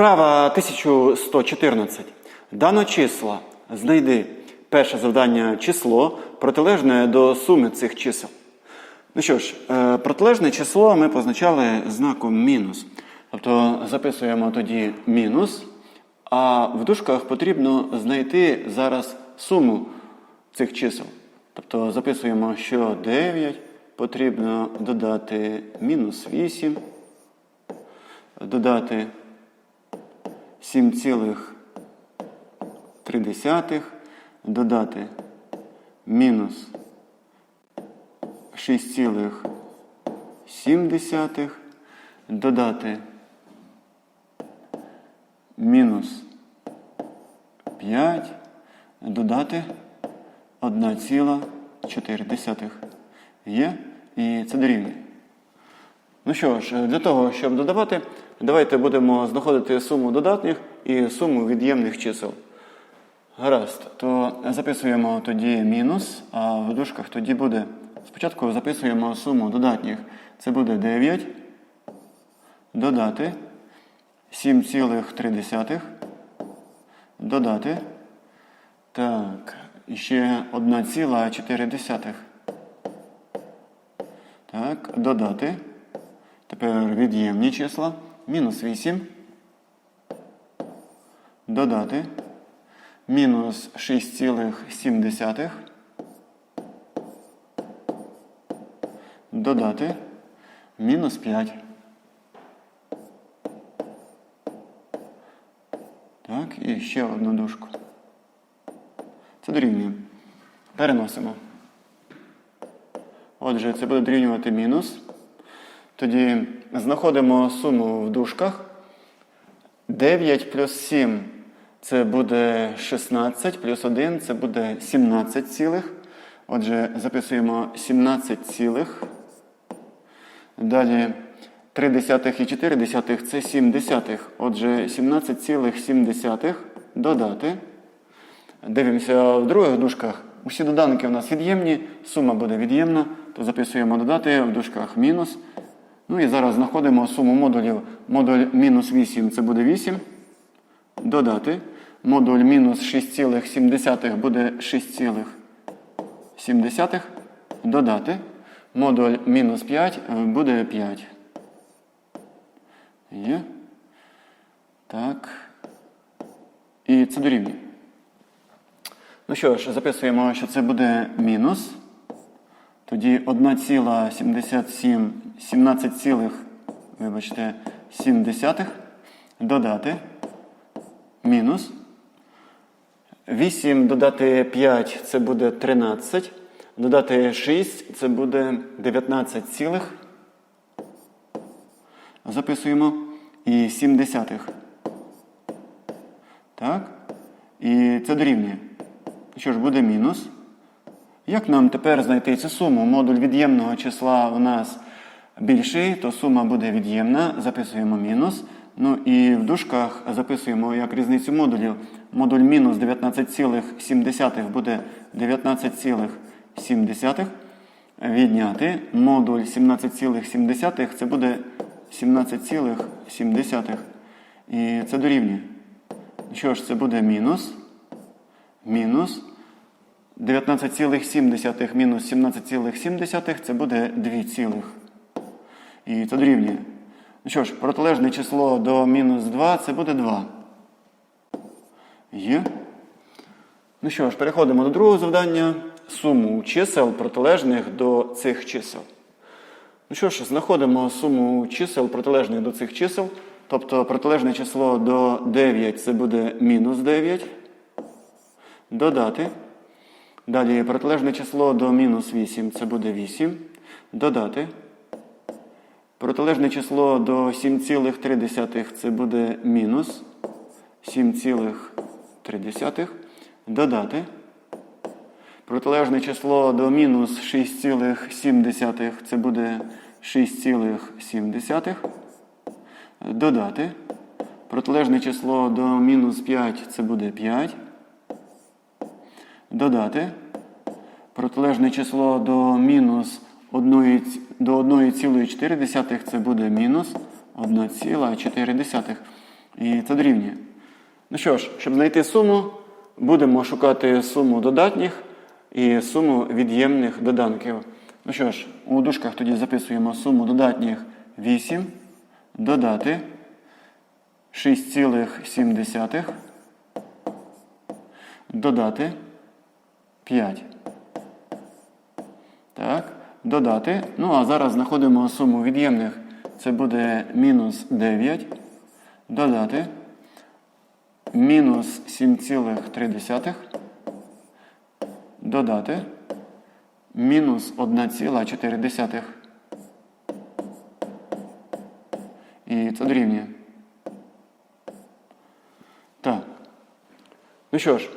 Вправа 1114. Дано числа. Знайди перше завдання число, протилежне до суми цих чисел. Ну що ж, е, протилежне число ми позначали знаком мінус. Тобто записуємо тоді мінус, а в дужках потрібно знайти зараз суму цих чисел. Тобто записуємо, що 9 потрібно додати мінус 8, додати 7,3, додати мінус 6,7, додати мінус 5, додати 1,4. Є? І це дорівнює. Ну що ж, для того, щоб додавати, давайте будемо знаходити суму додатніх і суму від'ємних чисел. Гаразд, то записуємо тоді мінус, а в дужках тоді буде. Спочатку записуємо суму додатніх. Це буде 9. Додати 7,3. Додати. Так, ще 1,4. Так, додати. Тепер від'ємні числа. Мінус 8. Додати. Мінус 6,7. Додати. Мінус 5. Так, і ще одну дужку. Це дорівнює. Переносимо. Отже, це буде дорівнювати мінус. Тоді знаходимо суму в дужках. 9 плюс 7 це буде 16, плюс 1 це буде 17 цілих. Отже, записуємо 17 цілих. Далі 3 десятих і 4 десятих це 7 десятих. Отже, 17,7 додати. Дивимося в других дужках. Усі доданки у нас від'ємні, сума буде від'ємна, то записуємо додати в дужках мінус. Ну і зараз знаходимо суму модулів. Модуль мінус 8 це буде 8. Додати. Модуль мінус 6,7 буде 6,7. Додати. Модуль мінус 5 буде 5. Є. Так. І це дорівнює. Ну що ж, записуємо, що це буде мінус. Тоді 1,77, 17, вибачте, 7 десятих. Додати. Мінус. 8 додати 5 це буде 13. Додати 6 це буде 19 цілих. Записуємо. І 7 десятих. Так. І це дорівнює. Що ж буде мінус? Як нам тепер знайти цю суму? Модуль від'ємного числа у нас більший, то сума буде від'ємна. Записуємо мінус. Ну і в дужках записуємо як різницю модулів. Модуль мінус 19,7 буде 19,7. Відняти. Модуль 17,7 це буде 17,7. І це дорівнює. Що ж, це буде мінус. Мінус 19,7 мінус 17,7 це буде 2 цілих. І це дорівнює. Ну що ж, протилежне число до мінус 2 це буде 2. Є. Ну що ж, переходимо до другого завдання. Суму чисел протилежних до цих чисел. Ну що ж, знаходимо суму чисел протилежних до цих чисел. Тобто протилежне число до 9 це буде мінус 9. Додати. Далі протилежне число до мінус 8 це буде 8. Додати. Протилежне число до 7,3 це буде мінус 7,3. Додати. Протилежне число до мінус 6,7 це буде 6,7. Додати. Протилежне число до мінус 5 це буде 5. Додати. Протилежне число до мінус 1, до 1,4 це буде мінус 1,4. І це дорівнює. Ну що ж, щоб знайти суму, будемо шукати суму додатніх і суму від'ємних доданків. Ну що ж, у дужках тоді записуємо суму додатніх 8, додати 6,7, додати 5. Так, додати. Ну, а зараз знаходимо суму від'ємних. Це буде мінус 9. Додати. Мінус 7,3. Додати. Мінус 1,4. І це дорівнює. Так. Ну що ж,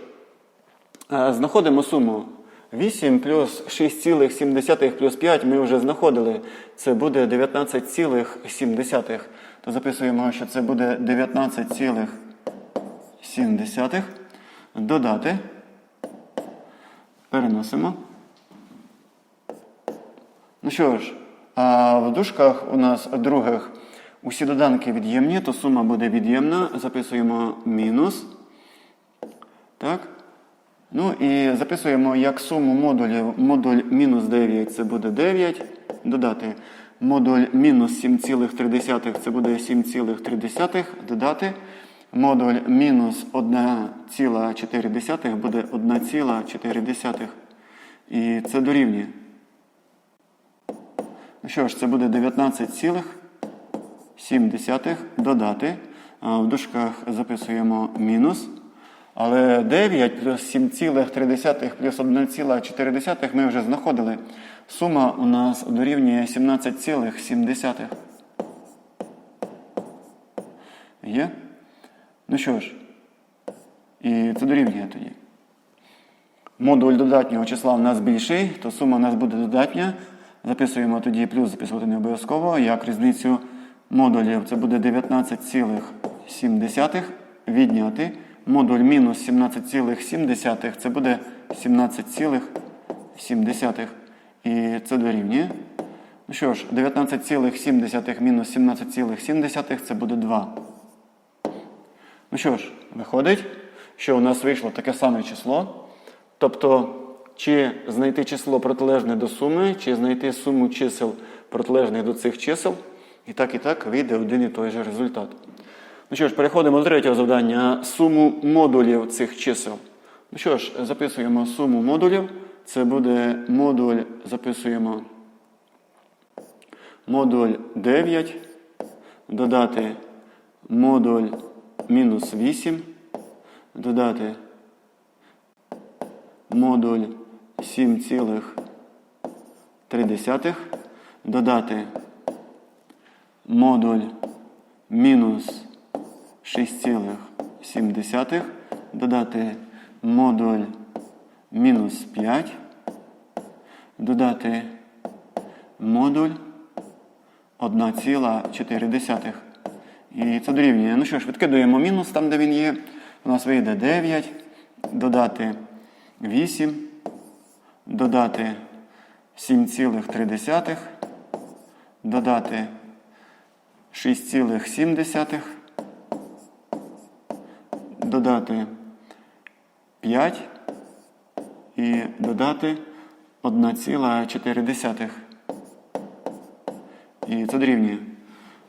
е, знаходимо суму. 8 плюс 6,7 плюс 5 ми вже знаходили. Це буде 19,7. То записуємо, що це буде 19,7. Додати. Переносимо. Ну що ж, а в дужках у нас других усі доданки від'ємні, то сума буде від'ємна. Записуємо мінус. Так. Ну і записуємо як суму модулів. Модуль мінус 9 це буде 9. Додати. Модуль мінус 7,3 це буде 7,3. Додати. Модуль мінус 1,4 буде 1,4. І це дорівнює. Ну що ж, це буде 19,7 додати. В дужках записуємо мінус. Але 9 плюс 7,3 плюс 1,4 ми вже знаходили. Сума у нас дорівнює 17,7. Є? Ну що ж, і це дорівнює тоді. Модуль додатнього числа у нас більший, то сума у нас буде додатня. Записуємо тоді плюс, записувати не обов'язково. Як різницю модулів це буде 19,7 відняти. Модуль мінус 17,7 це буде 17,7. І це дорівнює. Ну що ж, 19,7 мінус 17,7 це буде 2. Ну що ж, виходить, що у нас вийшло таке саме число. Тобто, чи знайти число протилежне до суми, чи знайти суму чисел протилежних до цих чисел. І так, і так вийде один і той же результат. Ну що ж, переходимо до третього завдання. Суму модулів цих чисел. Ну що ж, записуємо суму модулів. Це буде модуль, записуємо модуль 9, додати модуль мінус 8, додати модуль 7,3, додати модуль мінус 6,7, додати модуль мінус 5, додати модуль 1,4. І це дорівнює. Ну що ж, відкидуємо мінус там, де він є. У нас вийде 9, додати 8, додати 7,3, додати 6,7, додати 5 і додати 1,4. І це дорівнює.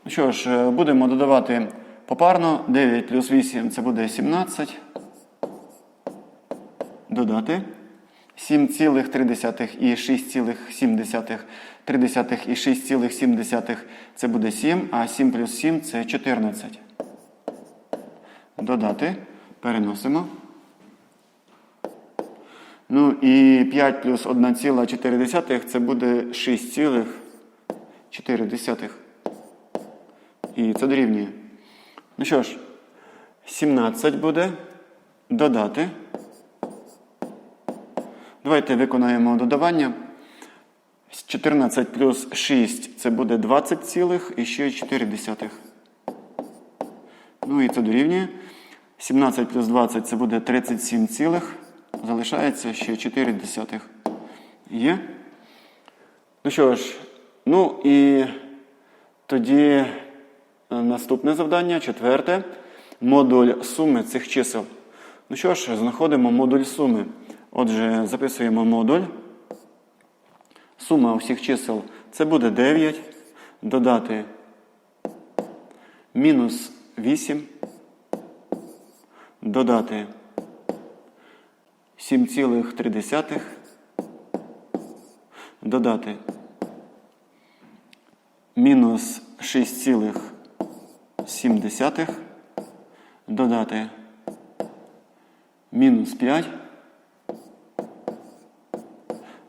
Ну що ж, будемо додавати попарно. 9 плюс 8 це буде 17. Додати. 7,3 і 6,7. 3 і 6,7 це буде 7, а 7 плюс 7 це 14. Додати. Переносимо. Ну і 5 плюс 1,4 це буде 6,4. І це дорівнює. Ну що ж, 17 буде додати. Давайте виконаємо додавання. 14 плюс 6 це буде 20 цілих і ще 4 десятих. Ну і це дорівнює. 17 плюс 20 це буде 37 цілих. Залишається ще 4 десятих. Є? Ну що ж, ну і тоді наступне завдання, четверте. модуль суми цих чисел. Ну що ж, знаходимо модуль суми. Отже, записуємо модуль. Сума усіх чисел це буде 9. Додати мінус 8. Додати 7,3. Додати мінус 6,7. Додати мінус 5.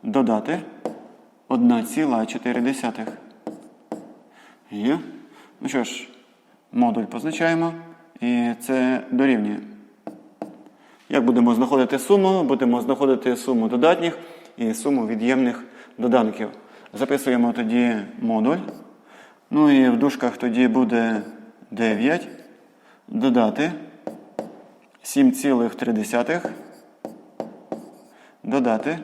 Додати 1,4. Є. Ну що ж, модуль позначаємо. І це дорівнює. Як будемо знаходити суму? Будемо знаходити суму додатніх і суму від'ємних доданків. Записуємо тоді модуль. Ну і в дужках тоді буде 9. Додати 7,3. Додати.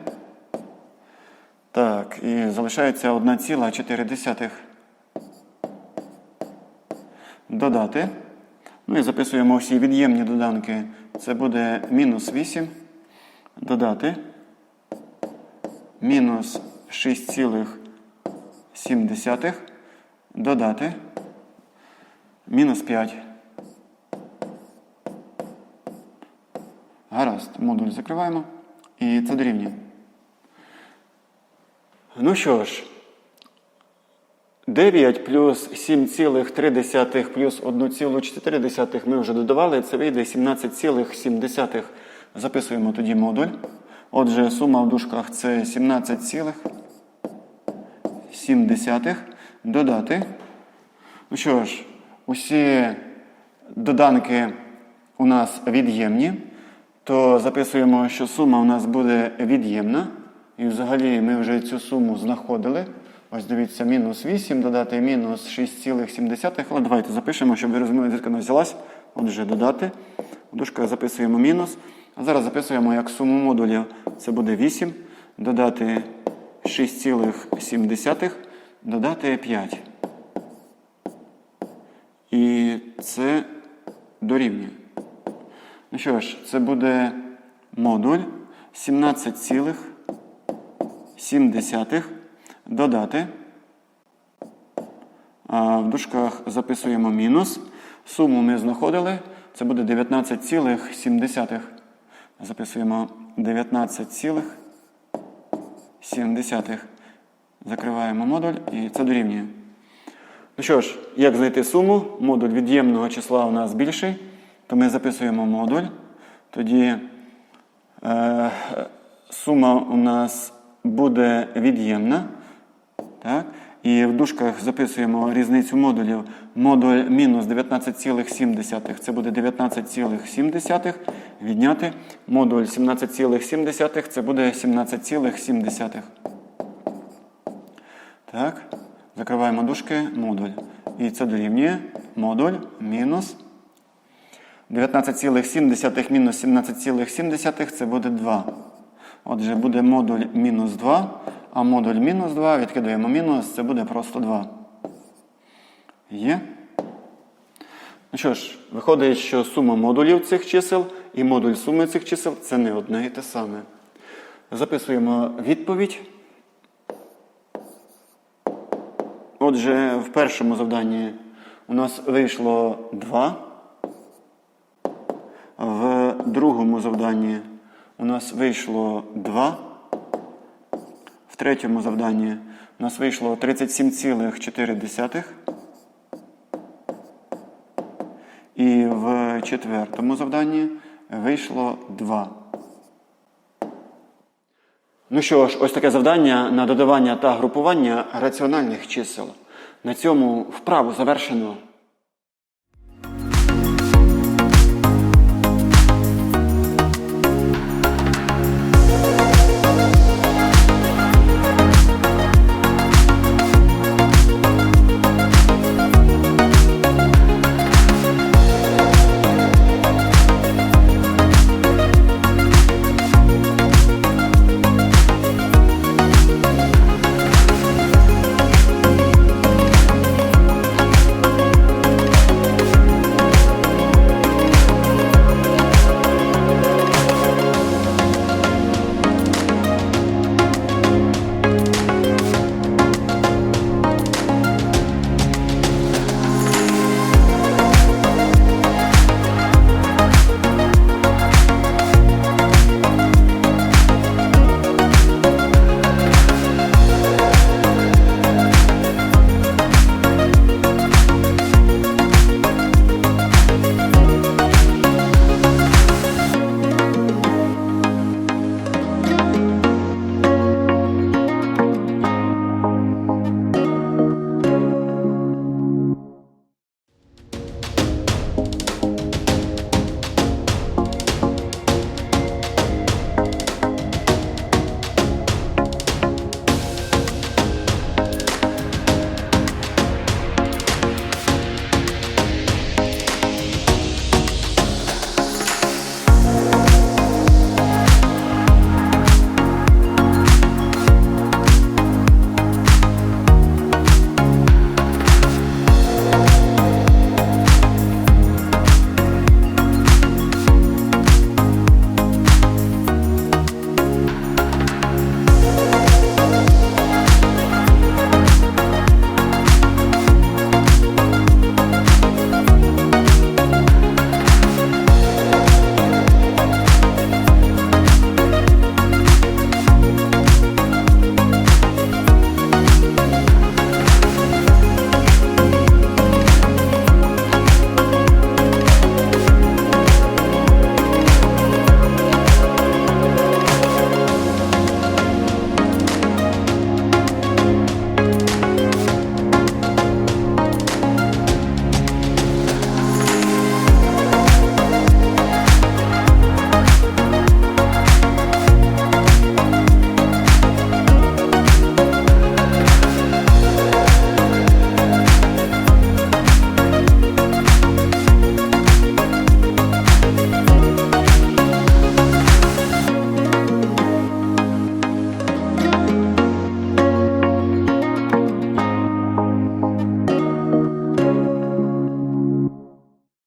Так, і залишається 1,4. Додати. Ну і записуємо всі від'ємні доданки. Це буде мінус 8. Додати. Мінус 6,7. Додати. Мінус 5. Гаразд, модуль закриваємо. І це дорівнює. Ну що ж, 9 плюс 7,3 плюс 1,4 ми вже додавали, це вийде 17,7. Записуємо тоді модуль. Отже, сума в дужках це 17,7. Додати. Ну що ж, усі доданки у нас від'ємні, то записуємо, що сума у нас буде від'ємна. І взагалі ми вже цю суму знаходили. Ось дивіться, мінус 8, додати мінус 6,7. Але давайте запишемо, щоб ви розуміли, звідки вона взялась. Отже, додати. В дужках записуємо мінус. А зараз записуємо як суму модулів. Це буде 8, додати 6,7, додати 5. І це дорівнює. Ну що ж, це буде модуль 17,7 додати. В дужках записуємо мінус. Суму ми знаходили. Це буде 19,7. Записуємо 19,7. Закриваємо модуль і це дорівнює. Ну що ж, як знайти суму? Модуль від'ємного числа у нас більший, то ми записуємо модуль. Тоді е, сума у нас буде від'ємна. Так? І в дужках записуємо різницю модулів. Модуль мінус 19,7. Це буде 19,7. Відняти. Модуль 17,7. Це буде 17,7. Так. Закриваємо дужки, модуль. І це дорівнює модуль мінус 19,7 мінус 17,7 це буде 2. Отже, буде модуль мінус 2, а модуль мінус 2 відкидаємо мінус, це буде просто 2. Є? Ну що ж, виходить, що сума модулів цих чисел і модуль суми цих чисел це не одне і те саме. Записуємо відповідь. Отже, в першому завданні у нас вийшло 2. В другому завданні у нас вийшло 2. Третьому завданні у нас вийшло 37,4. І в четвертому завданні вийшло 2. Ну що ж, ось таке завдання на додавання та групування раціональних чисел. На цьому вправу завершено.